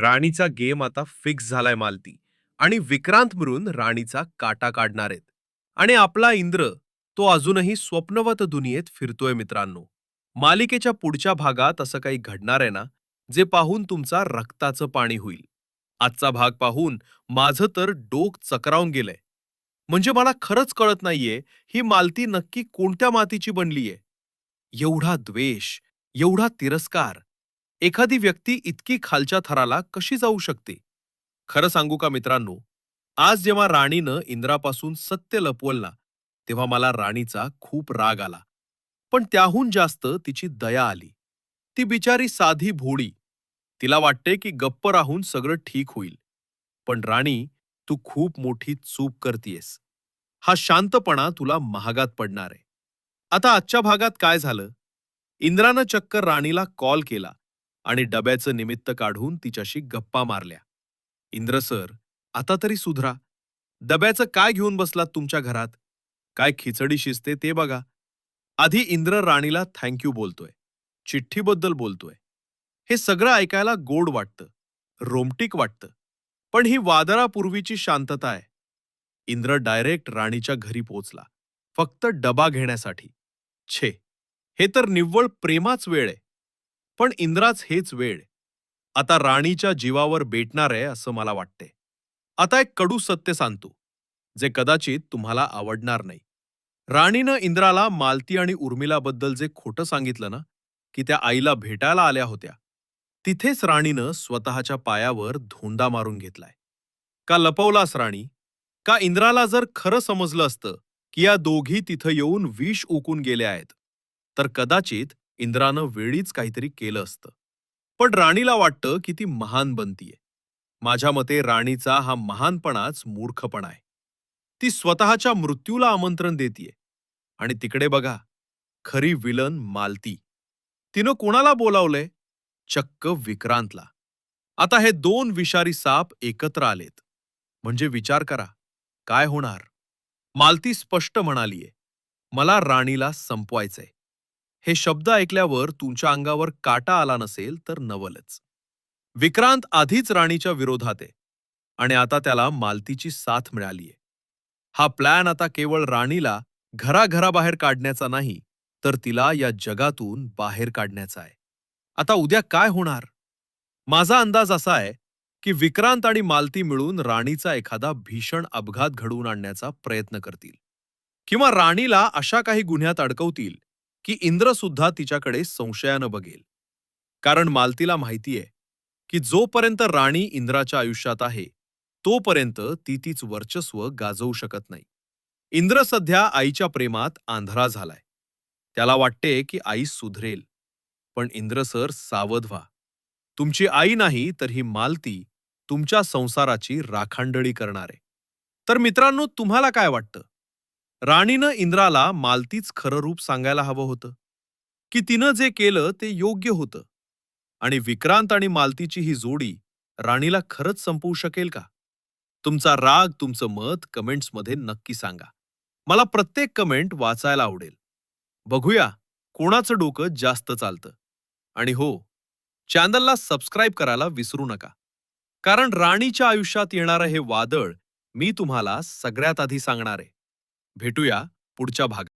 राणीचा game आता fix झालाय मालती आणि विक्रांत मिळून राणीचा काटा काढणार आहेत. आणि आपला इंद्र तो अजूनही स्वप्नवत दुनियेत फिरतोय मित्रांनो. मालिकेच्या पुढच्या भागात असं काही घडणार आहे ना जे पाहून तुमचा रक्ताचं पाणी होईल. आजचा भाग पाहून माझं तर डोक चक्रावून गेलंय. म्हणजे मला खरंच कळत नाहीये ही मालती नक्की कोणत्या मातीची बनलीये? एवढा द्वेष एवढा तिरस्कार एखादी व्यक्ती इतकी खालच्या थराला कशी जाऊ शकते? खरं सांगू का मित्रांनो? आज जेव्हा राणीनं इंद्रापासून सत्य लपवलं तेव्हा मला राणीचा खूप राग आला. पण त्याहून जास्त तिची दया आली. ती बिचारी साधी भोळी. तिला वाटते की गप्प राहून सगळं ठीक होईल. पण राणी तू खूप मोठी चूक करतीयस. हा शांतपणा तुला महागात पडणार आहे. आता आजच्या भागात काय झालं? इंद्रानं चक्कर राणीला कॉल केला. आणि डब्याचं निमित्त काढून तिच्याशी गप्पा मारल्या. इंद्र सर आता तरी सुधरा. डब्याचं काय घेऊन बसलात तुमच्या घरात? काय खिचडी शिजते ते बघा. आधी इंद्र राणीला थँक्यू बोलतोय. चिठ्ठीबद्दल बोलतोय. हे सगळं ऐकायला गोड वाटतं. रोमटिक वाटतं. पण ही वादळापूर्वीची शांतता आहे. इंद्र डायरेक्ट राणीच्या घरी पोचला. फक्त डबा घेण्यासाठी. छे हे तर निव्वळ प्रेमाच वेळ आहे. पण इंद्राच हेच वेळ आता राणीच्या जीवावर बेटणार आहे असं मला वाटते आता एक कडू सत्य सांगतो जे कदाचित तुम्हाला आवडणार नाही. राणीनं इंद्राला मालती आणि उर्मिलाबद्दल जे खोटं सांगितलं ना की त्या आईला भेटायला आल्या होत्या तिथेच राणीनं स्वतःच्या पायावर धोंडा मारून घेतलाय. का लपवलास राणी? का इंद्राला जर खरं समजलं असतं की या दोघी तिथं येऊन विष उकून गेल्या आहेत तर कदाचित इंद्रानं वेळीच काहीतरी केलं असतं. पण राणीला वाटतं की ती महान बनतीये. माझ्या मते राणीचा हा महानपणाच मूर्खपणा आहे. ती स्वतःच्या मृत्यूला आमंत्रण देतीये. आणि तिकडे बघा खरी विलन मालती. तिनं कोणाला बोलावलंय? चक्क विक्रांतला. आता हे दोन विषारी साप एकत्र आलेत. म्हणजे विचार करा काय होणार? मालती स्पष्ट म्हणालीये मला राणीला संपवायचंय. हे शब्द ऐकल्यावर तुमच्या अंगावर काटा आला नसेल तर नवलच. विक्रांत आधीच राणीच्या विरोधात आहे आणि आता त्याला मालतीची साथ मिळालीये. हा प्लॅन आता केवळ राणीला घराघराबाहेर काढण्याचा नाही तर तिला या जगातून बाहेर काढण्याचा आहे. आता उद्या काय होणार? माझा अंदाज असा आहे की विक्रांत आणि मालती मिळून राणीचा एखादा भीषण अपघात घडवून आणण्याचा प्रयत्न करतील. किंवा राणीला अशा काही गुन्ह्यात अडकवतील की इंद्र सुद्धा तिच्याकडे संशयानं बघेल. कारण मालतीला माहितीये की जोपर्यंत राणी इंद्राच्या आयुष्यात आहे तोपर्यंत ती तीच वर्चस्व गाजवू शकत नाही. इंद्र सध्या आईच्या प्रेमात आंधळा झालाय. त्याला वाटते की आई सुधरेल. पण इंद्र सर सावध व्हा. तुमची आई नाही तर ही मालती तुमच्या संसाराची राखांडळी करणार. आहे तर मित्रांनो तुम्हाला काय वाटतं? राणीनं इंद्राला मालतीच खरं रूप सांगायला हवं होतं. की तिनं जे केलं ते योग्य होतं. आणि विक्रांत आणि मालतीची ही जोडी राणीला खरंच संपवू शकेल का? तुमचा राग तुमचं मत कमेंट्समध्ये नक्की सांगा. मला प्रत्येक कमेंट वाचायला आवडेल. बघूया कोणाचं डोकं जास्त चालतं. आणि हो चॅनलला सबस्क्राईब करायला विसरू नका. कारण राणीच्या आयुष्यात येणारं हे वादळ मी तुम्हाला सगळ्यात आधी सांगणार आहे. भेटूया पुढच्या भागात.